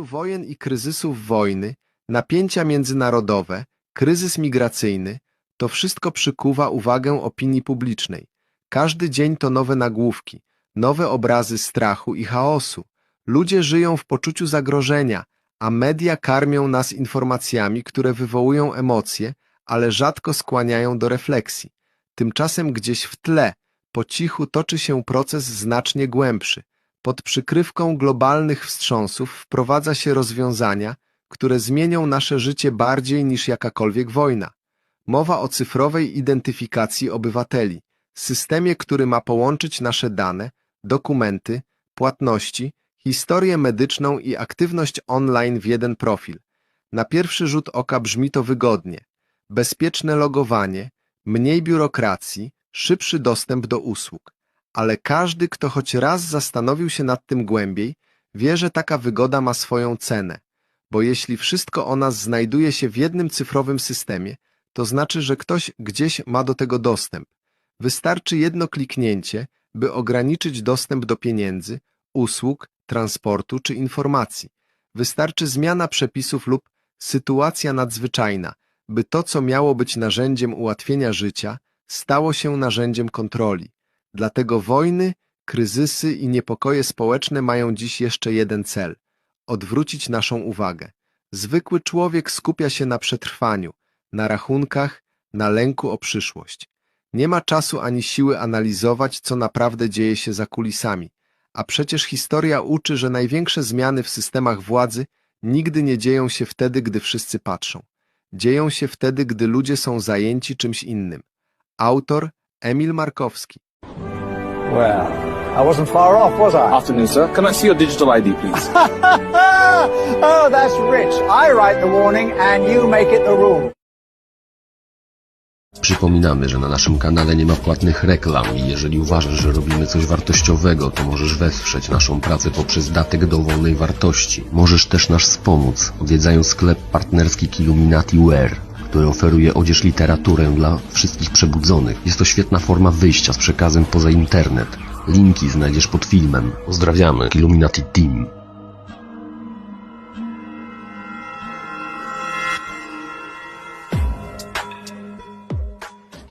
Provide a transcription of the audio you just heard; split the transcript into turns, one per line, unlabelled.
wojen i kryzysów wojny, napięcia międzynarodowe, kryzys migracyjny, to wszystko przykuwa uwagę opinii publicznej. Każdy dzień to nowe nagłówki, nowe obrazy strachu i chaosu. Ludzie żyją w poczuciu zagrożenia, a media karmią nas informacjami, które wywołują emocje, ale rzadko skłaniają do refleksji. Tymczasem gdzieś w tle, po cichu toczy się proces znacznie głębszy. Pod przykrywką globalnych wstrząsów wprowadza się rozwiązania, które zmienią nasze życie bardziej niż jakakolwiek wojna. Mowa o cyfrowej identyfikacji obywateli, systemie, który ma połączyć nasze dane, dokumenty, płatności, historię medyczną i aktywność online w jeden profil. Na pierwszy rzut oka brzmi to wygodnie. Bezpieczne logowanie, mniej biurokracji, szybszy dostęp do usług. Ale każdy, kto choć raz zastanowił się nad tym głębiej, wie, że taka wygoda ma swoją cenę. Bo jeśli wszystko o nas znajduje się w jednym cyfrowym systemie, to znaczy, że ktoś gdzieś ma do tego dostęp. Wystarczy jedno kliknięcie, by ograniczyć dostęp do pieniędzy, usług, transportu czy informacji. Wystarczy zmiana przepisów lub sytuacja nadzwyczajna, by to, co miało być narzędziem ułatwienia życia, stało się narzędziem kontroli. Dlatego wojny, kryzysy i niepokoje społeczne mają dziś jeszcze jeden cel odwrócić naszą uwagę. Zwykły człowiek skupia się na przetrwaniu, na rachunkach, na lęku o przyszłość. Nie ma czasu ani siły analizować, co naprawdę dzieje się za kulisami, a przecież historia uczy, że największe zmiany w systemach władzy nigdy nie dzieją się wtedy, gdy wszyscy patrzą. Dzieją się wtedy, gdy ludzie są zajęci czymś innym. Autor Emil Markowski.
Well, I wasn't far off, was I?
Afternoon, sir. Can I see your digital ID, please?
oh, that's rich. I write the warning and you make it the rule.
Przypominamy, że na naszym kanale nie ma płatnych reklam i jeżeli uważasz, że robimy coś wartościowego, to możesz wesprzeć naszą pracę poprzez datek dowolnej wartości. Możesz też nas wspomóc, odwiedzając sklep partnerski Illuminati Wear, który oferuje odzież literaturę dla wszystkich przebudzonych. Jest to świetna forma wyjścia z przekazem poza internet. Linki znajdziesz pod filmem. Pozdrawiamy, Illuminati Team.